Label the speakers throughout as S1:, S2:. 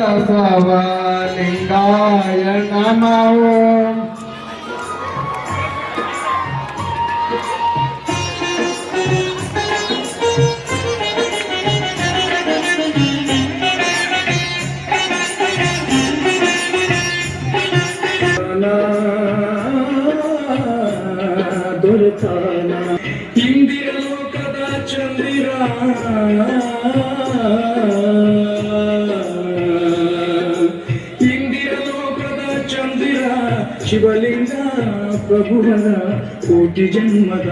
S1: ಬಸವಲಿಂಗಾಯ ನಮಃ ದುರ್ತಾನ ಇಂದಿರ ಲೋಕದ ಚಂದಿರ ಶಿವಲಿಂಗ ಪ್ರಭುವನ ಕೋಟಿ ಜನ್ಮದ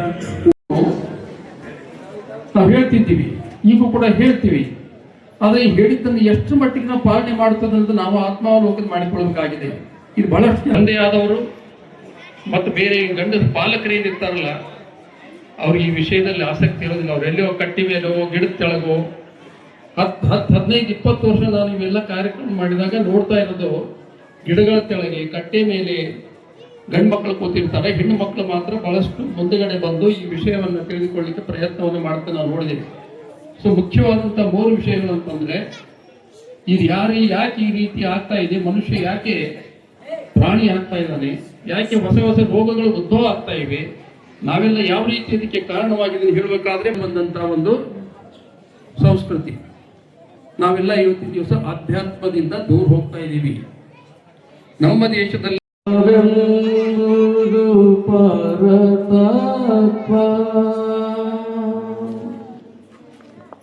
S2: ನಾವು ಹೇಳ್ತಿದ್ದೀವಿ ಈಗ ಕೂಡ ಹೇಳ್ತೀವಿ. ಆದರೆ ಈ ಹೇಳಿದ್ದನ್ನು ಎಷ್ಟು ಮಟ್ಟಿಗೆ ನಾವು ಪಾಲನೆ ಮಾಡುತ್ತದೆ ಅಂತ ನಾವು ಆತ್ಮಾವಲೋಕನ ಮಾಡಿಕೊಳ್ಳಬೇಕಾಗಿದೆ. ಇದು ಬಹಳಷ್ಟು ತಂದೆಯಾದವರು ಮತ್ತು ಬೇರೆ ಗಂಡದ ಪಾಲಕರು ಏನಿರ್ತಾರಲ್ಲ ಅವ್ರಿಗೆ ಈ ವಿಷಯದಲ್ಲಿ ಆಸಕ್ತಿ ಇರೋದಿಲ್ಲ. ಅವ್ರು ಎಲ್ಲೋ ಕಟ್ಟಿ ಮೇಲೋ ಗಿಡದ ತೆಳಗೋ ಹತ್ತು ಹತ್ತು ಹದಿನೈದು ಇಪ್ಪತ್ತು ವರ್ಷ ನಾನು ಇವೆಲ್ಲ ಕಾರ್ಯಕ್ರಮ ಮಾಡಿದಾಗ ನೋಡ್ತಾ ಇರೋದು ಗಿಡಗಳ ತೆಳಗೆ ಕಟ್ಟೆ ಮೇಲೆ ಗಂಡು ಮಕ್ಕಳು ಕೂತಿರ್ತಾರೆ ಹೆಣ್ಣು ಮಕ್ಕಳು ಮಾತ್ರ ಬಹಳಷ್ಟು ಮುಂದುಗಡೆ ಬಂದು ಈ ವಿಷಯವನ್ನು ತಿಳಿದುಕೊಳ್ಳಿಕ್ಕೆ ಪ್ರಯತ್ನವನ್ನು ಮಾಡ್ತಾ ನಾವು ನೋಡಿದ್ದೀವಿ ಸೊ ಮುಖ್ಯವಾದಂಥ ಮೂರು ವಿಷಯಗಳು ಅಂತಂದ್ರೆ, ಇದು ಯಾರು, ಯಾಕೆ ಈ ರೀತಿ ಆಗ್ತಾ ಇದೆ, ಮನುಷ್ಯ ಯಾಕೆ ಪ್ರಾಣಿ ಆಗ್ತಾ ಇದ್ದಾನೆ, ಯಾಕೆ ಹೊಸ ಹೊಸ ರೋಗಗಳು ಉದ್ಭವ ಆಗ್ತಾ ಇವೆ, ನಾವೆಲ್ಲ ಯಾವ ರೀತಿ ಇದಕ್ಕೆ ಕಾರಣವಾಗಿದೆ ಹೇಳಬೇಕಾದ್ರೆ ಬಂದಂಥ ಒಂದು ಸಂಸ್ಕೃತಿ. ನಾವೆಲ್ಲ ಇವತ್ತಿನ ದಿವಸ ಆಧ್ಯಾತ್ಮದಿಂದ ದೂರ ಹೋಗ್ತಾ ಇದ್ದೀವಿ. ನಮ್ಮ ದೇಶದಲ್ಲಿ
S1: ವೆಂಬುದು ಪರತತ್ವ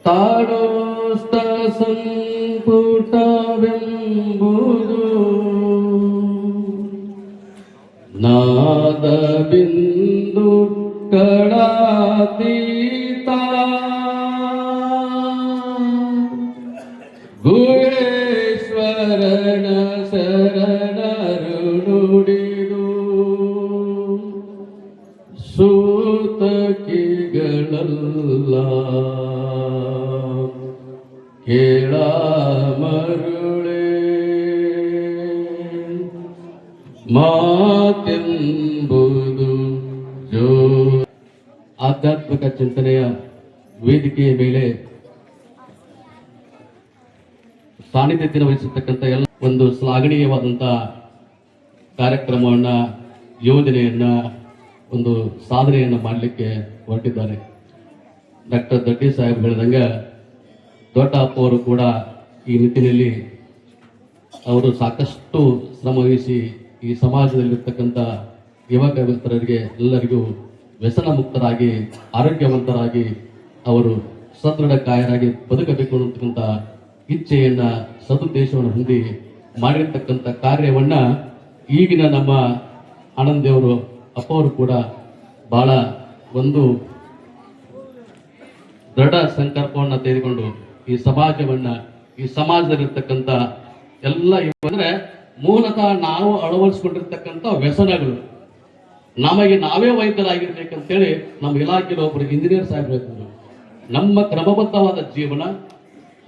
S1: ತಾಡೋಸ್ತ ಸಂಪುಟವೆಂಬುದು ನಾದ ಬಿಂದು ಕಡಾತೀತ ಕೇಳ ಮರುಳೆ. ಮಾತೆಂಬುದು ಜೋ ಆಧ್ಯಾತ್ಮಿಕ ಚಿಂತನೆಯ ವೇದಿಕೆಯ ಮೇಲೆ ಸಾನ್ನಿಧ್ಯತೆಯನ್ನು ವಹಿಸತಕ್ಕಂಥ ಎಲ್ಲ ಒಂದು ಶ್ಲಾಘನೀಯವಾದಂಥ ಕಾರ್ಯಕ್ರಮವನ್ನ, ಯೋಜನೆಯನ್ನ, ಒಂದು ಸಾಧನೆಯನ್ನ ಮಾಡಲಿಕ್ಕೆ ಹೊರಟಿದ್ದಾರೆ ಡಾಕ್ಟರ್ ದಡ್ಡಿ ಸಾಹೇಬ್ ಹೇಳಿದಂಗ ದೊಡ್ಡ ಅಪ್ಪ ಅವರು ಕೂಡ ಈ ನಿಟ್ಟಿನಲ್ಲಿ ಅವರು ಸಾಕಷ್ಟು ಶ್ರಮವಹಿಸಿ ಈ ಸಮಾಜದಲ್ಲಿರ್ತಕ್ಕಂಥ ಯುವಕ ಮಿತ್ರರಿಗೆ ಎಲ್ಲರಿಗೂ ವ್ಯಸನ ಮುಕ್ತರಾಗಿ, ಆರೋಗ್ಯವಂತರಾಗಿ ಅವರು ಸದೃಢ ಕಾಯರಾಗಿ ಬದುಕಬೇಕು ಅನ್ನತಕ್ಕಂಥ ಇಚ್ಛೆಯನ್ನು ಸದುದ್ದೇಶವನ್ನು ಹೊಂದಿ ಮಾಡಿರ್ತಕ್ಕಂಥ ಕಾರ್ಯವನ್ನು ಈಗಿನ ನಮ್ಮ ಆನಂದ್ ದೇವರು, ಅಪ್ಪ ಅವರು ಕೂಡ ಬಹಳ ಒಂದು ದೃಢ ಸಂಕಲ್ಪವನ್ನು ತೆಗೆದುಕೊಂಡು ಈ ಸಮಾಜವನ್ನ, ಈ ಸಮಾಜದಲ್ಲಿರ್ತಕ್ಕಂಥ ಎಲ್ಲ ಅಂದ್ರೆ ಮೂಲತಃ ನಾವು ಅಳವಡಿಸ್ಕೊಂಡಿರ್ತಕ್ಕಂಥ ವ್ಯಸನಗಳು. ನಮಗೆ ನಾವೇ ವೈದ್ಯರಾಗಿರ್ಬೇಕಂತೇಳಿ ನಮ್ಮ ಇಲಾಖೆಯಲ್ಲಿ ಒಬ್ಬರು ಇಂಜಿನಿಯರ್ ಸಾಹೇಬ್ರು ನಮ್ಮ ಕ್ರಮಬದ್ಧವಾದ ಜೀವನ,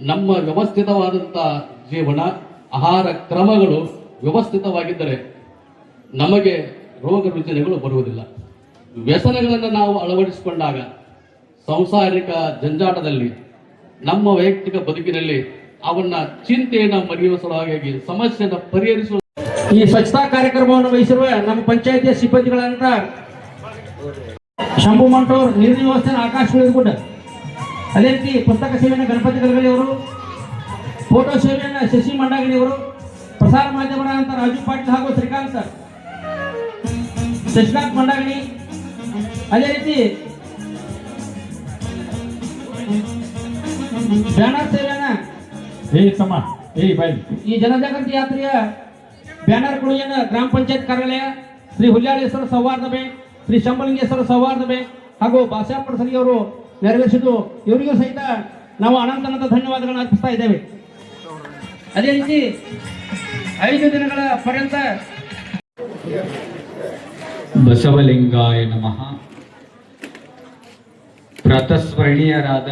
S1: ನಮ್ಮ ವ್ಯವಸ್ಥಿತವಾದಂಥ ಜೀವನ, ಆಹಾರ ಕ್ರಮಗಳು ವ್ಯವಸ್ಥಿತವಾಗಿದ್ದರೆ ನಮಗೆ ರೋಗ ರುಜಿನಗಳು ಬರುವುದಿಲ್ಲ. ವ್ಯಸನಗಳನ್ನು ನಾವು ಅಳವಡಿಸಿಕೊಂಡಾಗ, ಸಾಂಸಾರಿಕ ಜಂಜಾಟದಲ್ಲಿ ನಮ್ಮ ವೈಯಕ್ತಿಕ ಬದುಕಿನಲ್ಲಿ ಅವನ್ನ ಚಿಂತೆಯನ್ನ ಮರೆಯುವ ಸಲುವಾಗಿ ಸಮಸ್ಯೆಯನ್ನು ಪರಿಹರಿಸುವ
S3: ಈ ಸ್ವಚ್ಛತಾ ಕಾರ್ಯಕ್ರಮವನ್ನು ವಹಿಸಿರುವ ನಮ್ಮ ಪಂಚಾಯತಿಯ ಸಿಬ್ಬಂದಿಗಳಂತ ಶಂಭು ಮಂಟೋರ್ ನೀರಿನ ವ್ಯವಸ್ಥೆ ಆಕಾಶ ಉಳಿದುಕೊಂಡ ಅದೇ ರೀತಿ ಪುಸ್ತಕ ಸೇವೆಯನ್ನು ಗಣಪತಿ ಗಲಗಲಿ ಫೋಟೋ ಸೇವೆಯನ್ನು ಶಶಿ ಮಂಡಾಗಿಣಿ ಅವರು, ಪ್ರಸಾರ ಮಾಧ್ಯಮಗಳಾದಂಥ ರಾಜು ಪಾಟೀಲ್ ಹಾಗೂ ಶ್ರೀಕಾಂತ್ ಶಶಿಕಾಂತ್ ಮಂಡಾಗಿಣಿ. ಅದೇ ರೀತಿ ಬ್ಯಾನರ್ ಸೇವೆಯನ್ನ
S4: ಏ ತಮ್ಮ. ಏ ಬೈ.
S3: ಈ ಜನಜಾಗೃತಿ ಯಾತ್ರೆಯ ಬ್ಯಾನರ್ ಕೊಡುಗೆಯನ್ನು ಗ್ರಾಮ ಪಂಚಾಯತ್ ಕಾರ್ಯಾಲಯ ಶ್ರೀ ಹುಲ್ಯಾಳೇಶ್ವರ ಸೌಹಾರ್ದ ಬ್ಯಾಂಕ್ ಶ್ರೀ ಶಂಬಲಿಂಗೇಶ್ವರ ಸೌಹಾರ್ದ ಬ್ಯಾಂಕ್ ಹಾಗೂ ಬಾಸಾಪುರ ಸರಿ ಅವರು ನೆರವೇರಿಸಿದ್ದು ಇವರಿಗೂ ಸಹಿತ ನಾವು ಅನಂತ ಅನಂತ ಧನ್ಯವಾದಗಳನ್ನು ಅರ್ಪಿಸ್ತಾ ಇದ್ದೇವೆ. ಅದೇ ರೀತಿ ಐದು ದಿನಗಳ ಪರ್ಯಂತ
S4: ಬಸವಲಿಂಗಾಯ ನಮಃ. ಪ್ರತಸ್ಮರಣೀಯರಾದ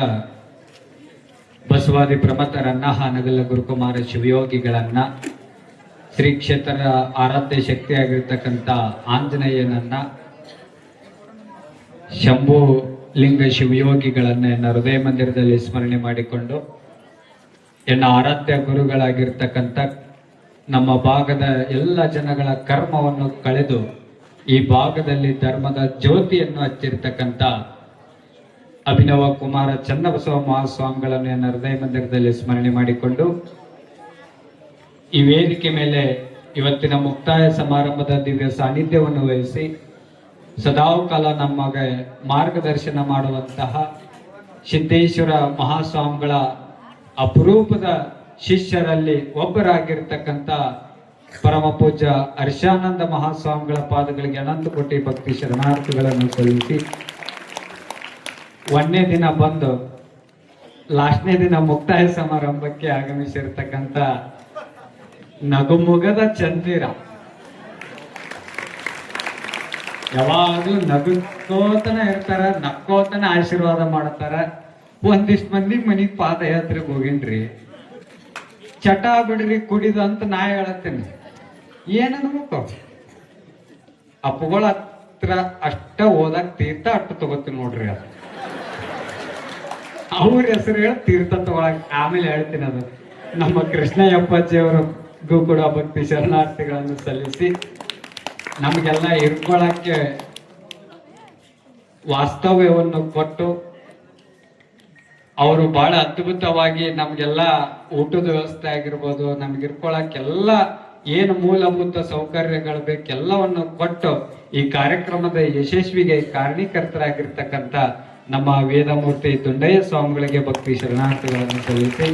S4: ಬಸವಾದಿ ಪ್ರಮಥರನ್ನ ಹಾನಗಲ್ಲ ಗುರುಕುಮಾರ ಶಿವಯೋಗಿಗಳನ್ನ, ಶ್ರೀ ಕ್ಷೇತ್ರ ಆರಾಧ್ಯ ಶಕ್ತಿಯಾಗಿರ್ತಕ್ಕಂಥ ಆಂಜನೇಯನನ್ನ, ಶಂಭು ಲಿಂಗ ಶಿವಯೋಗಿಗಳನ್ನ ಹೃದಯ ಮಂದಿರದಲ್ಲಿ ಸ್ಮರಣೆ ಮಾಡಿಕೊಂಡು, ಎನ್ನ ಆರಾಧ್ಯ ಗುರುಗಳಾಗಿರ್ತಕ್ಕಂಥ ನಮ್ಮ ಭಾಗದ ಎಲ್ಲ ಜನಗಳ ಕರ್ಮವನ್ನು ಕಳೆದು, ಈ ಭಾಗದಲ್ಲಿ ಧರ್ಮದ ಜ್ಯೋತಿಯನ್ನು ಹಚ್ಚಿರ್ತಕ್ಕಂಥ ಅಭಿನವ ಕುಮಾರ ಚನ್ನಬಸವ ಮಹಾಸ್ವಾಮಿಗಳನ್ನು ಹೃದಯ ಮಂದಿರದಲ್ಲಿ ಸ್ಮರಣೆ ಮಾಡಿಕೊಂಡು, ಈ ವೇದಿಕೆ ಮೇಲೆ ಇವತ್ತಿನ ಮುಕ್ತಾಯ ಸಮಾರಂಭದ ದಿವ್ಯ ಸಾನ್ನಿಧ್ಯವನ್ನು ವಹಿಸಿ ಸದಾವು ಕಾಲ ನಮಗೆ ಮಾರ್ಗದರ್ಶನ ಮಾಡುವಂತಹ ಸಿದ್ದೇಶ್ವರ ಮಹಾಸ್ವಾಮಿಗಳ ಅಪರೂಪದ ಶಿಷ್ಯರಲ್ಲಿ ಒಬ್ಬರಾಗಿರ್ತಕ್ಕಂಥ ಪರಮ ಪೂಜ್ಯ ಹರ್ಷಾನಂದ ಮಹಾಸ್ವಾಮಿಗಳ ಪಾದಗಳಿಗೆ ಅನಂತ ಕೋಟಿ ಭಕ್ತಿ ಶರಣಾರ್ಥಿಗಳನ್ನು ಸಲ್ಲಿಸಿ ಒಂದನೇ ದಿನ ಬಂದು, ಲಾಸ್ಟ್ನೇ ದಿನ ಮುಕ್ತಾಯ ಸಮಾರಂಭಕ್ಕೆ ಆಗಮಿಸಿರ್ತಕ್ಕಂಥ ನಗುಮುಗದ ಚಂದಿರ. ಯಾವಾಗಲೂ ನಗುಕೋತನ ಇರ್ತಾರ, ನಕ್ಕೋತನ ಆಶೀರ್ವಾದ ಮಾಡ್ತಾರ. ಒಂದಿಷ್ಟು ಮಂದಿ ಮನಿಗ್ ಪಾದಯಾತ್ರೆಗೆ ಹೋಗಿನ್ರಿ. ಚಟ ಬಿಡ್ರಿ, ಕುಡಿದು ಅಂತ ನಾ ಹೇಳತ್ತೇನೆ. ಏನ್ ಅನ್ಬೇಕು ಅಪ್ಪಗಳ ಹತ್ರ ಅಷ್ಟ ಓದಕ್ ತೀರ್ಥ ಅಟ್ಟು ತಗೋತೀನಿ ನೋಡ್ರಿ ಅದು. ಅವ್ರ ಹೆಸರು ಹೇಳ ತೀರ್ಥ ತಗೊಳಕ್ ಆಮೇಲೆ ಹೇಳ್ತೀನಿ ಅದು ನಮ್ಮ ಕೃಷ್ಣಯ್ಯಪ್ಪಾಜಿ ಅವರಿಗೂ ಕೂಡ ಭಕ್ತಿ ಶರಣಾರ್ಥಿಗಳನ್ನು ಸಲ್ಲಿಸಿ ನಮಗೆಲ್ಲ ಇರ್ಕೊಳಕ್ಕೆ ವಾಸ್ತವ್ಯವನ್ನು ಕೊಟ್ಟು ಅವರು ಬಹಳ ಅದ್ಭುತವಾಗಿ ನಮಗೆಲ್ಲ ಊಟದ ವ್ಯವಸ್ಥೆ ಆಗಿರ್ಬೋದು, ನಮ್ಗೆ ಇರ್ಕೊಳಕ್ಕೆಲ್ಲ ಏನು ಮೂಲಭೂತ ಸೌಕರ್ಯಗಳು ಬೇಕೆಲ್ಲವನ್ನು ಕೊಟ್ಟು ಈ ಕಾರ್ಯಕ್ರಮದ ಯಶಸ್ವಿಗೆ ಕಾರಣೀಕರ್ತರಾಗಿರ್ತಕ್ಕಂಥ ನಮ್ಮ ವೇದಮೂರ್ತಿ ದುಂಡಯ್ಯ ಸ್ವಾಮಿಗಳಿಗೆ ಭಕ್ತಿ ಶರಣಾರ್ಥಿಗಳನ್ನು ಸಲ್ಲಿಸಿ.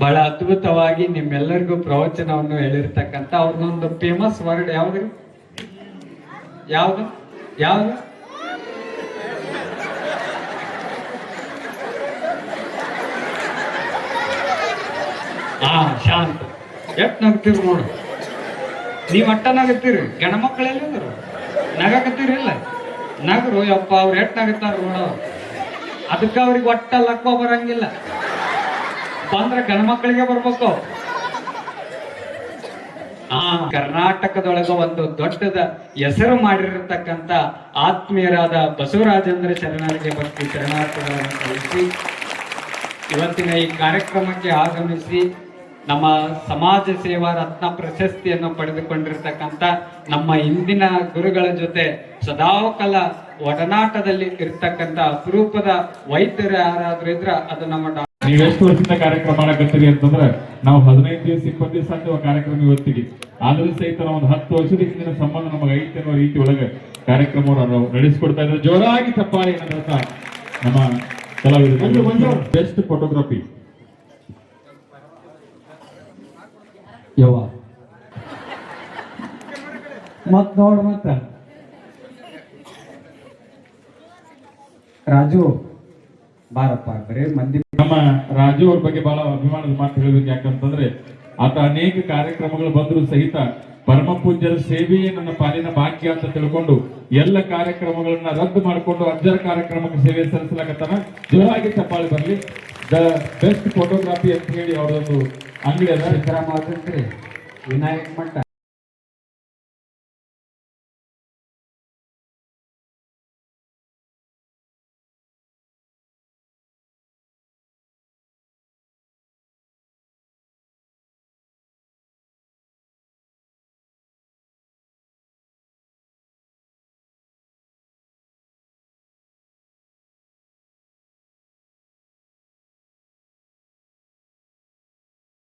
S4: ಬಹಳ ಅದ್ಭುತವಾಗಿ ನಿಮ್ಮೆಲ್ಲರಿಗೂ ಪ್ರವಚನವನ್ನು ಹೇಳಿರ್ತಕ್ಕಂಥ ಅವ್ರನ್ನೊಂದು ಫೇಮಸ್ ವರ್ಡ್ ಯಾವ್ದು? ಯಾವ್ದು? ಯಾವ್ದು? ಹಾ ಶಾಂತ. ಎಟ್ ನಗ್ತೀರಿ ನೋಡು. ನೀವ್ ಅಟ್ಟ ನಗತ್ತೀರಿ ಗಣ ಮಕ್ಕಳೆಲ್ಲಿದ್ರು ನಗಕತ್ತೀರಿ ಇಲ್ಲ ನಗರು, ಯಪ್ಪ, ಅವ್ರು ಎಟ್ ನಗತ್ತಾರ ನೋಡು. ಅದಕ್ಕೆ ಅವ್ರಿಗೆ ಒಟ್ಟ ಲಕ್ಕೋ ಬರಂಗಿಲ್ಲ. ಬಂದ್ರೆ ಗಣಮಕ್ಕಳಿಗೆ ಬರ್ಬೇಕು. ಆ, ಕರ್ನಾಟಕದೊಳಗ ಒಂದು ದೊಡ್ಡದ ಹೆಸರು ಮಾಡಿರತಕ್ಕಂತ ಆತ್ಮೀಯರಾದ ಬಸವರಾಜೇಂದ್ರ ಶರಣರಿಗೆ ಭಕ್ತಿ ಶರಣಾರ್ಥಿಗಳನ್ನು ಕಳಿಸಿ, ಇವತ್ತಿನ ಈ ಕಾರ್ಯಕ್ರಮಕ್ಕೆ ಆಗಮಿಸಿ ನಮ್ಮ ಸಮಾಜ ಸೇವಾ ರತ್ನ ಪ್ರಶಸ್ತಿಯನ್ನು ಪಡೆದುಕೊಂಡಿರ್ತಕ್ಕಂಥ ನಮ್ಮ ಇಂದಿನ ಗುರುಗಳ ಜೊತೆ ಸದಾಕಾಲ ಒಡನಾಟದಲ್ಲಿ ಇರ್ತಕ್ಕಂಥ ಅಪರೂಪದ ವೈದ್ಯರು ಯಾರಾದ್ರೂ ಇದ್ರ ಅದು ನಮ್ಮ
S5: ನೀವು ಎಷ್ಟು ವರ್ಷದಿಂದ ಕಾರ್ಯಕ್ರಮ ಮಾಡಕತ್ತೀರಿ ಅಂತಂದ್ರೆ ನಾವು ಹದಿನೈದು ದಿವಸ ಇಪ್ಪತ್ತು ದಿವಸ ಕಾರ್ಯಕ್ರಮ ಇವತ್ತಿಗೆ. ಆದ್ರೂ ಸಹಿತ ನಾವು ಒಂದು ಹತ್ತು ವರ್ಷದ ಹಿಂದಿನ ಸಂಬಂಧ ನಮಗೆ ಐತೆ ಅನ್ನೋ ರೀತಿ ಒಳಗೆ ಕಾರ್ಯಕ್ರಮವನ್ನು ನಾವು ನಡೆಸಿಕೊಡ್ತಾ ಇದ್ದಾರೆ. ಜೋರಾಗಿ ತಪ್ಪಾಗಿ ಅನ್ನೋದನ್ನ ನಮ್ಮ ಕಲಾವಿದರು ಬೆಸ್ಟ್ ಫೋಟೋಗ್ರಫಿ
S3: ಯವ್ವ. ಮತ್ ನೋಡ್ ಮತ್ತ.
S4: ರಾಜು, ಬಾರಪ್ಪ, ಬರೇ ಮಂದಿ
S5: ನಮ್ಮ ರಾಜು ಅವ್ರ ಬಗ್ಗೆ ಬಹಳ ಅಭಿಮಾನದ ಮಾತು ಹೇಳ್ಬೇಕು ಯಾಕಂತಂದ್ರೆ, ಆತ ಅನೇಕ ಕಾರ್ಯಕ್ರಮಗಳು ಬಂದರೂ ಸಹಿತ ಪರಮ ಪೂಜ್ಯರ ಸೇವೆಯೇ ನನ್ನ ಪಾಲಿನ ಭಾಗ್ಯ ಅಂತ ತಿಳ್ಕೊಂಡು ಎಲ್ಲ ಕಾರ್ಯಕ್ರಮಗಳನ್ನ ರದ್ದು ಮಾಡಿಕೊಂಡು ಅಜ್ಜರ ಕಾರ್ಯಕ್ರಮಕ್ಕೆ ಸೇವೆ ಸಲ್ಲಿಸಲಾಗತ್ತಾನ. ಜೋರಾಗಿ ಚಪ್ಪಾಳಿ ಬರಲಿ. ದ ಬೆಸ್ಟ್ ಫೋಟೋಗ್ರಾಫಿ ಅಂತ ಹೇಳಿ ಅವ್ರದೊಂದು ಅಂಗಡಿ ಅದ
S4: ಸಿದ್ದರಾಮ ವಿನಾಯಕ್ ಮಠ.